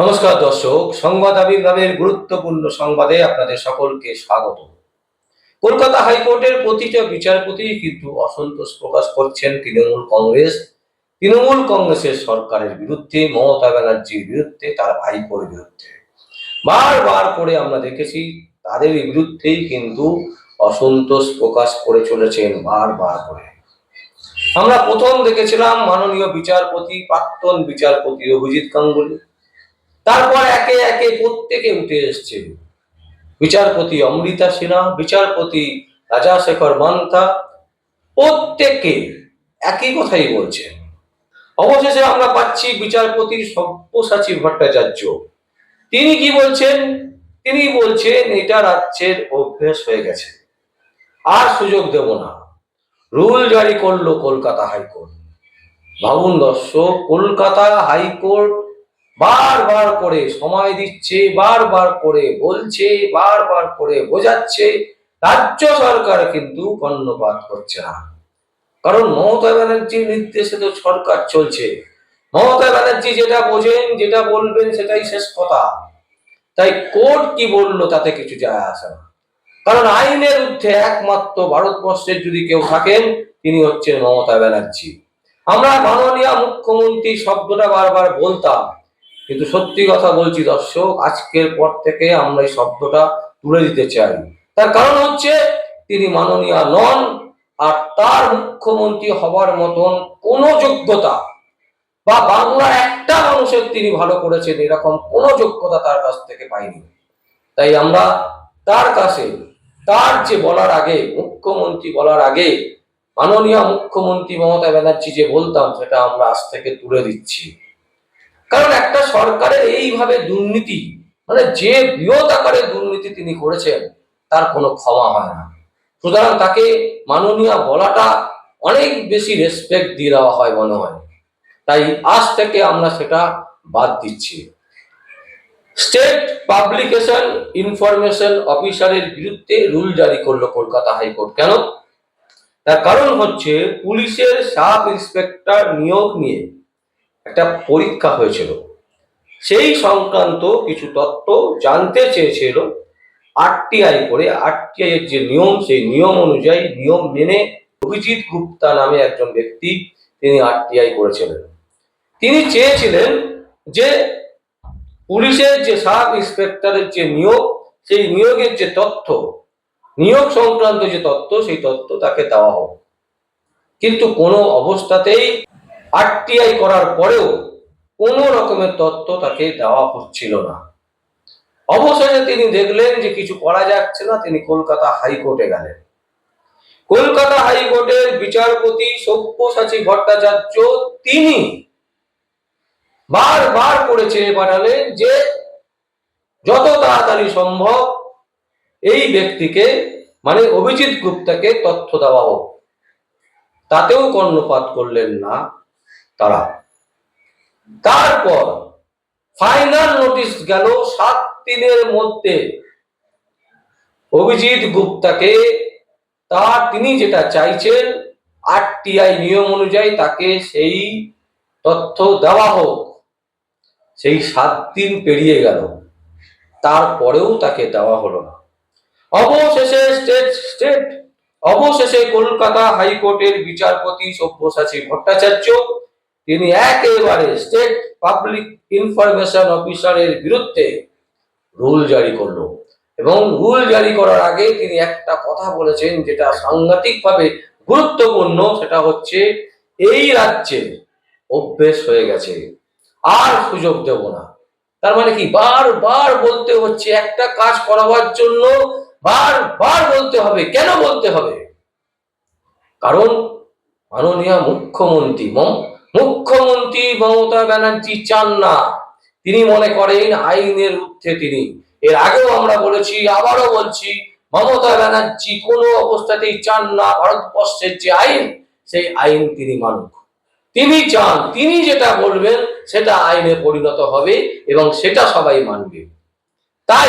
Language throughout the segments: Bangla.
নমস্কার দর্শক, সংবাদ আবির্ভাবের গুরুত্বপূর্ণ সংবাদে আপনাদের সকলকে স্বাগত। কলকাতা হাইকোর্টের প্রতিটা বিচারপতি কিন্তু অসন্তোষ প্রকাশ করছেন তৃণমূল কংগ্রেস। তৃণমূল কংগ্রেসের সরকারের বিরুদ্ধে, মমতা ব্যানার্জির বিরুদ্ধে, তার ভাইপোর বিরুদ্ধে। বারবার করে আমরা দেখেছি তাদের বিরুদ্ধেই কিন্তু অসন্তোষ প্রকাশ করে চলেছেন বারবার করে। আমরা প্রথম দেখেছিলাম মাননীয় বিচারপতি, প্রাক্তন বিচারপতি অভিজিৎ গাঙ্গুলি। তারপর একে একে প্রত্যেকে উঠে এসছে। বিচারপতি অমৃতা সিনহা, বিচারপতি রাজাশেখর মান্থা, প্রত্যেকে একই কথাই বলছেন অবশেষে আমরা পাচ্ছি বিচারপতি সব্যসাচী ভট্টাচার্য। তিনি কি বলছেন? তিনি বলছেন, এটা রাজ্যের অভ্যেস হয়ে গেছে। আর সুযোগ দেব না। রুল জারি করল কলকাতা হাইকোর্ট। ভাবুন দর্শক কলকাতা হাইকোর্ট বারবার করে সময় দিচ্ছে, বারবার করে বলছে, বারবার করে বোঝাচ্ছে। রাজ্য সরকার কিন্তু কর্ণপাত করছে না। কারণ মমতা ব্যানার্জির নির্দেশে তো সরকার চলছে। মমতা ব্যানার্জি যেটা বোঝেন, যেটা বলবেন, সেটাই শেষ কথা। তাই কোর্ট কি বলল তাতে কিছু যায় আসে না। কারণ আইনের ঊর্ধ্বে একমাত্র ভারতবর্ষের যদি কেউ থাকেন, তিনি হচ্ছেন মমতা ব্যানার্জি। আমরা মাননীয় মুখ্যমন্ত্রী শব্দটা বারবার বলতাম। কিন্তু সত্যি কথা বলছি, দর্শক, আজকের পর থেকে আমরা এই শব্দটা তুলে দিতে চাই। তার কারণ হচ্ছে, তিনি মাননীয় নন, আর তার মুখ্যমন্ত্রী হবার মতন কোনো যোগ্যতা বা বাংলার একটা মানুষের তিনি ভালো করেছেন, এরকম কোনো যোগ্যতা তার কাছ থেকে পাইনি। তাই আমরা তার কাছে, তার যে বলার আগে, মুখ্যমন্ত্রী বলার আগে, মাননীয় মুখ্যমন্ত্রী মমতা ব্যানার্জি যে বলতাম, সেটা আমরা আজ থেকে তুলে দিচ্ছি। কারণ একটা সরকারের এইভাবে দুর্নীতি মানে যে বৃহৎ আকারে দুর্নীতি তিনি করেছেন, তার কোনো ক্ষমা হয় না। সুতরাং তাকে মাননীয় বলাটা অনেক বেশি রেসপেক্ট দিয়ে দেওয়া হয় মনে হয়। তাই আজ থেকে আমরা সেটা বাদ দিচ্ছি। স্টেট পাবলিকেশন ইনফরমেশন অফিসারের বিরুদ্ধে রুল জারি করল কলকাতা হাইকোর্ট। কেন? তার কারণ হচ্ছে পুলিশের সাব ইন্সপেক্টর নিয়োগ নিয়ে একটা পরীক্ষা হয়েছিল। সেই সংক্রান্ত কিছু তথ্য জানতে চেয়েছিল আরটিআই করে। আরটিআই এর যে নিয়ম, সেই নিয়ম অনুযায়ী নিয়ম মেনে অভিজিৎ গুপ্তা নামে একজন ব্যক্তি তিনি আরটিআই করেছিলেন। তিনি চেয়েছিলেন যে পুলিশের যে সাব ইন্সপেক্টরের যে নিয়োগ, সেই নিয়োগের যে তথ্য, নিয়োগ সংক্রান্ত যে তথ্য, সেই তথ্য তাকে দেওয়া হোক। কিন্তু কোনো অবস্থাতেই আরটিআই করার পরেও কোনো রকমের তথ্য তাকে দেওয়া হচ্ছিল না। অবশেষে তিনি দেখলেন যে কিছু করা যাচ্ছে না, তিনি কলকাতা হাইকোর্টে গেলেন। কলকাতা হাইকোর্টের বিচারপতি সব্যসাচী ভট্টাচার্য তিনি বারবার করে চেয়ে পাঠালেন যে যত তাড়াতাড়ি সম্ভব এই ব্যক্তিকে মানে অভিজিৎ গুপ্তাকে তথ্য দেওয়া হোক। তাতেও কর্ণপাত করলেন না। তারা। তারপর ফাইনাল নোটিশ গেল সাত দিনের মধ্যে। অভিজিৎ গুপ্তাকে তার তিনি যেটা চাইছেন, আরটিআই নিয়ম অনুযায়ী তাকে সেই তথ্য দেওয়া হোক। সেই সাত দিন পেরিয়ে গেল। তারপরেও তাকে দেওয়া হলো না। অবশেষে স্টেট স্টেট, অবশেষে কলকাতা হাইকোর্টের বিচারপতি সব্যসাচী ভট্টাচার্য তিনি একেবারে স্টেট পাবলিক ইনফরমেশন অফিসারের বিরুদ্ধে রুল জারি করল। এবং রুল জারি করার আগে তিনি একটা কথা বলেছেন যেটা সাংঘাতিকভাবে গুরুত্বপূর্ণ, সেটা হচ্ছে এই রাজ্যে অভ্যেস হয়ে গেছে, আর সুযোগ দেব না। তার মানে কি? বারবার বলতে হচ্ছে, একটা কাজ করাবার জন্য বারবার বলতে হবে। কেন বলতে হবে? কারণ মাননীয় মুখ্যমন্ত্রী মুখ্যমন্ত্রী মমতা ব্যানার্জি চান না। তিনি মনে করেন আইনের ঊর্ধ্বে তিনি। এর আগেও আমরা বলেছি, আবারও বলছি, মমতা ব্যানার্জি কোনো অবস্থাতেই চান না। ভারতবর্ষের যে আইন, সেই আইন তিনি মানুক। তিনি চান, তিনি যেটা বলবেন, সেটা আইনে পরিণত হবে এবং সেটা সবাই মানবে। তাই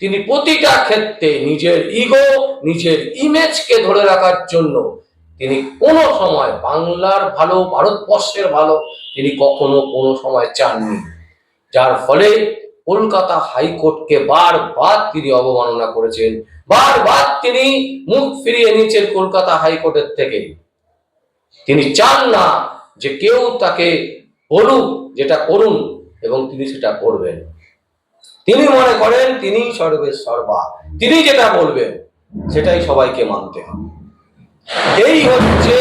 তিনি প্রতিটা ক্ষেত্রে নিজের ইগো, নিজের ইমেজকে ধরে রাখার জন্য তিনি কোনো সময় বাংলার ভালো, ভারতবর্ষের ভালো তিনি কখনো কোনো সময় চাননি। যার ফলে কলকাতা হাইকোর্টকে বারবার তিনি অবমাননা করেছেন। বারবার তিনি মুখ ফিরিয়ে নিয়েছেন কলকাতা হাইকোর্টের থেকে। তিনি চান না যে কেউ তাকে বলুক যেটা করুন এবং তিনি সেটা করবেন। তিনি মনে করেন তিনি সর্বে সর্বা। তিনি যেটা বলবেন, সেটাই সবাইকে মানতে হবে। এই হচ্ছে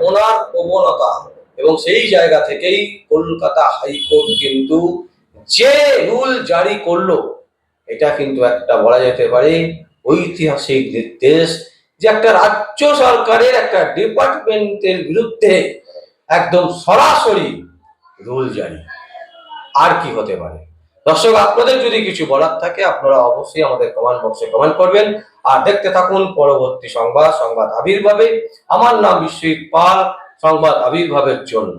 ওনার প্রবণতা এবং সেই জায়গা থেকেই কলকাতা হাইকোর্ট কিন্তু যে রুল জারি করল, এটা কিন্তু একটা বলা যেতে পারে ঐতিহাসিক নির্দেশ যে একটা রাজ্য সরকারের একটা ডিপার্টমেন্টের বিরুদ্ধে একদম সরাসরি রুল জারি। আর কি হতে পারে? দর্শক, আপনাদের যদি কিছু বলার থাকে, আপনারা অবশ্যই আমাদের কমেন্ট বক্সে কমেন্ট করবেন। আর দেখতে থাকুন পরবর্তী সংবাদ সংবাদ আবির্ভাবে। আমার নাম বিশ্বজিৎ পাল, সংবাদ আবির্ভাবের জন্য।